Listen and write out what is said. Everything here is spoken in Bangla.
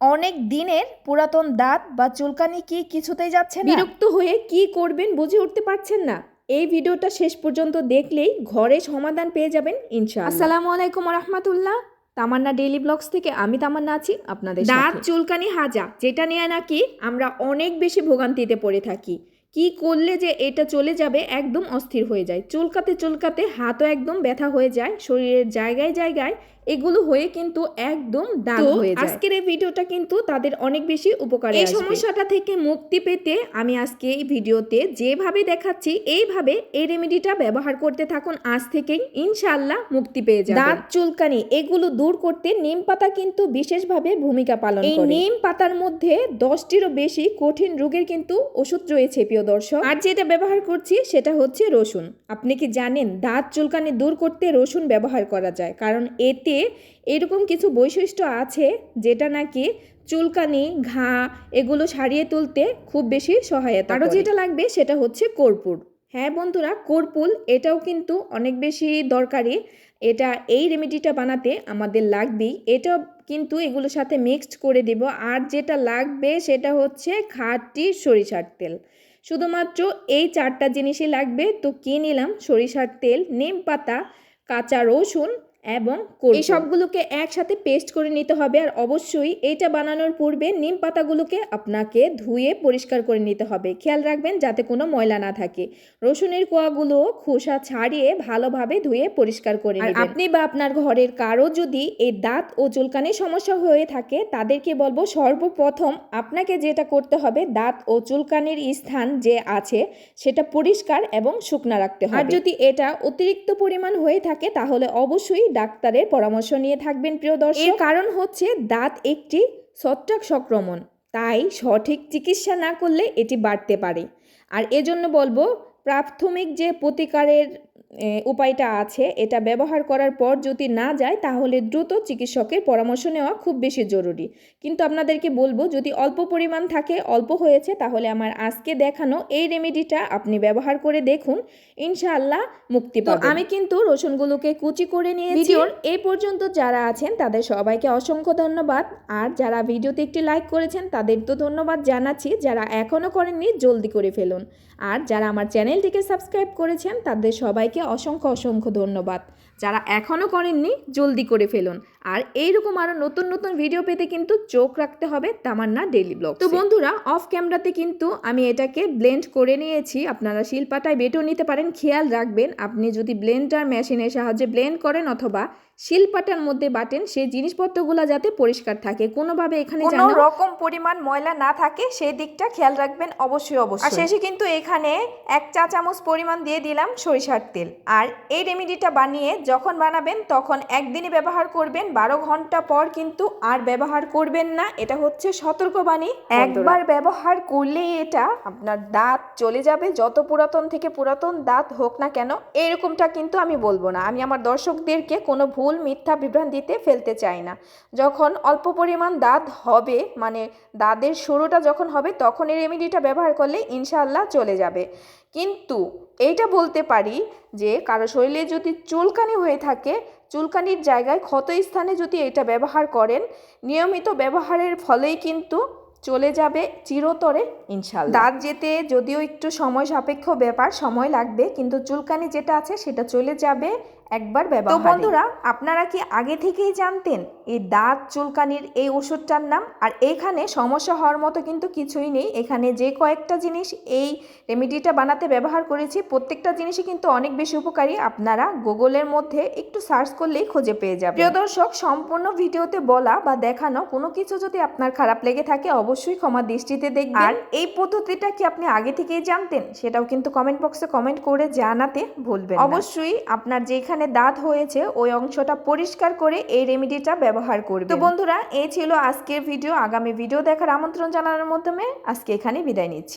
অনেক দিনের পুরাতন দাঁত বা চুলকানি কি কিছুতেই যাচ্ছে না? বিরক্ত হয়ে কি করবেন বুঝে উঠতে পারছেন না। এই ভিডিওটা শেষ পর্যন্ত দেখলেই ঘরে সমাধান পেয়ে যাবেন ইনশাআল্লাহ। আসসালামু আলাইকুম রহমতুল্লাহ তামান্না ডেইলি ব্লগস থেকে আমি তামান্না আছি আপনাদের দাঁত চুলকানি হাজা যেটা নিয়ে নাকি আমরা অনেক বেশি ভোগান্তিতে পড়ে থাকি। কি করলে যে এটা চলে যাবে একদম অস্থির হয়ে যায়। চুলকাতে চুলকাতে হাতও একদম ব্যথা হয়ে যায় শরীরের জায়গায় জায়গায় এগুলো হয়ে কিন্তু একদম দাগ হয়ে যায়। আজকের এই ভিডিওটা কিন্তু তাদের অনেক বেশি উপকারী এই সমস্যাটা থেকে মুক্তি পেতে আমি আজকে এই ভিডিওতে যেভাবে দেখাচ্ছি এইভাবে এই রেমেডিটা ব্যবহার করতে থাকুন। আজ থেকেই ইনশাআল্লাহ মুক্তি পেয়ে যাবেন। দাঁত চুলকানি এগুলো দূর করতে নিম পাতা কিন্তু বিশেষভাবে ভূমিকা পালন করে। এই নিম পাতার মধ্যে দশটিরও বেশি কঠিন রোগের কিন্তু ওষুধ রয়েছে প্রিয় দর্শক। আর যেটা ব্যবহার করছি সেটা হচ্ছে রসুন। আপনি কি জানেন দাঁত চুলকানি দূর করতে রসুন ব্যবহার করা যায়। কারণ এতে এরকম কিছু বৈশিষ্ট্য আছে যেটা নাকি চুলকানি ঘা এগুলো সারিয়ে তুলতে খুব বেশি সহায়তা আরও যেটা লাগবে সেটা হচ্ছে কর্পূর। হ্যাঁ বন্ধুরা কর্পুল এটাও কিন্তু অনেক বেশি দরকারি। এটা এই রেমেডিটা বানাতে আমাদের লাগবেই। এটা কিন্তু এগুলোর সাথে মিক্সড করে দিব। আর যেটা লাগবে সেটা হচ্ছে খাঁটি সরিষার তেল। শুধুমাত্র এই চারটা জিনিসই লাগবে। তো কি নিলাম সরিষার তেল নিম পাতা কাঁচা রসুন এবং এই সবগুলোকে একসাথে পেস্ট করে নিতে হবে আর অবশ্যই এটা বানানোর পূর্বে নিম পাতাগুলোকে আপনাকে ধুয়ে পরিষ্কার করে নিতে হবে। খেয়াল রাখবেন যাতে কোনো ময়লা না থাকে। রসুনের কোয়াগুলো খোসা ছাড়িয়ে ভালোভাবে ধুয়ে পরিষ্কার করে নেবেন। আপনি বা আপনার ঘরের কারও যদি এই দাঁত ও চুলকানির সমস্যা হয়ে থাকে তাদেরকে বলব সর্বপ্রথম আপনাকে যেটা করতে হবে দাঁত ও চুলকানির স্থান যে আছে সেটা পরিষ্কার এবং শুকনা রাখতে হবে। আর যদি এটা অতিরিক্ত পরিমাণ হয়ে থাকে তাহলে অবশ্যই ডাক্তারের পরামর্শ নিয়ে থাকবেন, প্রিয় দর্শক। এর কারণ হচ্ছে দাঁত একটি ছত্রাক সংক্রমণ। তাই সঠিক চিকিৎসা না করলে এটি বাড়তে পারে। আর এজন্য বলব, প্রাথমিক যে প্রতিকারের উপায়টা আছে। এটা ব্যবহার করার পর যদি না যায় তাহলে দ্রুত চিকিৎসকের পরামর্শ নেওয়া খুব বেশি জরুরি। কিন্তু আপনাদেরকে বলব যদি অল্প পরিমাণ থাকে অল্প হয়েছে তাহলে আমার আজকে দেখানো এই রেমেডিটা আপনি ব্যবহার করে দেখুন। ইনশাআল্লাহ মুক্তি পাবেন। আমি কিন্তু রসুনগুলোকে কুচি করে নিয়েছি। ভিডিওর এই পর্যন্ত যারা আছেন তাদের সবাইকে অসংখ্য ধন্যবাদ। আর যারা ভিডিওতে একটি লাইক করেছেন তাদের তো ধন্যবাদ জানাচ্ছি। যারা এখনও করেননি জলদি করে ফেলুন। আর যারা আমার চ্যানেলটিকে সাবস্ক্রাইব করেছেন তাদের সবাইকে অসংখ্য অসংখ্য ধন্যবাদ। যারা এখনও করেননি জলদি করে ফেলুন। আর এইরকম আরও নতুন নতুন ভিডিও পেতে কিন্তু চোখ রাখতে হবে তামান্না ডেইলি ব্লগ তো বন্ধুরা অফ ক্যামেরাতে কিন্তু আমি এটাকে ব্লেন্ড করে নিয়েছি। আপনারা শিলপাটায় বেটেও নিতে পারেন। খেয়াল রাখবেন আপনি যদি ব্লেন্ডার মেশিনের সাহায্যে ব্লেন্ড করেন অথবা শিলপাটার মধ্যে বাটেন সেই জিনিসপত্রগুলো যাতে পরিষ্কার থাকে। কোনোভাবে এখানে কোনো রকম পরিমাণ ময়লা না থাকে সেই দিকটা খেয়াল রাখবেন অবশ্যই অবশ্যই। আর অবশ্যই শেষে কিন্তু এখানে এক চা চামচ পরিমাণ দিয়ে দিলাম সরিষার তেল। আর এই রেমেডিটা বানিয়ে যখন বানাবেন তখন একদিনই ব্যবহার করবেন বারো ঘণ্টা পর কিন্তু আর ব্যবহার করবেন না। এটা হচ্ছে সতর্কবাণী একবার ব্যবহার করলেই এটা আপনার দাঁত চলে যাবে, যত পুরাতন থেকে পুরাতন দাঁত হোক না কেন। এরকমটা কিন্তু আমি বলব না। আমি আমার দর্শকদেরকে কোনো ভুল, মিথ্যা বিভ্রান্তিতে ফেলতে চাই না। যখন অল্প পরিমাণ দাঁত হবে মানে দাঁতের শুরুটা যখন হবে, তখন এই রেমেডিটা ব্যবহার করলে ইনশাআল্লাহ চলে যাবে। কিন্তু এইটা বলতে পারি যে, কারও শরীরে যদি চুলকানি হয়ে থাকে চুলকানির জায়গায় ক্ষত স্থানে যদি এটা ব্যবহার করেন, নিয়মিত ব্যবহারের ফলেই কিন্তু চলে যাবে চিরতরে ইনশাল দাঁত যেতে যদিও একটু সময় সাপেক্ষ ব্যাপার, সময় লাগবে, কিন্তু চুলকানি যেটা আছে সেটা চলে যাবে একবার ব্যবহার। তো বন্ধুরা আপনারা কি আগে থেকেই জানতেন এই দাঁত চুলকানির এই ওষুধটার নাম? আর এখানে সমস্যা হওয়ার মতো কিন্তু কিছুই নেই। এখানে যে কয়েকটা জিনিস এই রেমেডিটা বানাতে ব্যবহার করেছি প্রত্যেকটা জিনিসই কিন্তু অনেক বেশি উপকারী। আপনারা গুগলের মধ্যে একটু সার্চ করলেই খুঁজে পেয়ে যাবেন। প্রিয় দর্শক সম্পূর্ণ ভিডিওতে বলা বা দেখানো কোনো কিছু যদি আপনার খারাপ লেগে থাকে অবশ্যই ক্ষমা দৃষ্টিতে দেখবেন। আর এই পদ্ধতিটা কি আপনি আগে থেকেই জানতেন? সেটাও কিন্তু কমেন্ট বক্সে কমেন্ট করে জানাতে ভুলবেন অবশ্যই আপনার যেখানে দাঁত হয়েছে, ওই অংশটা পরিষ্কার করে এই রেমেডিটা ব্যবহার করবে। তো বন্ধুরা, এই ছিল আজকের ভিডিও আগামী ভিডিও দেখার আমন্ত্রণ জানানোর মাধ্যমে আজকে এখানে বিদায় নিচ্ছি।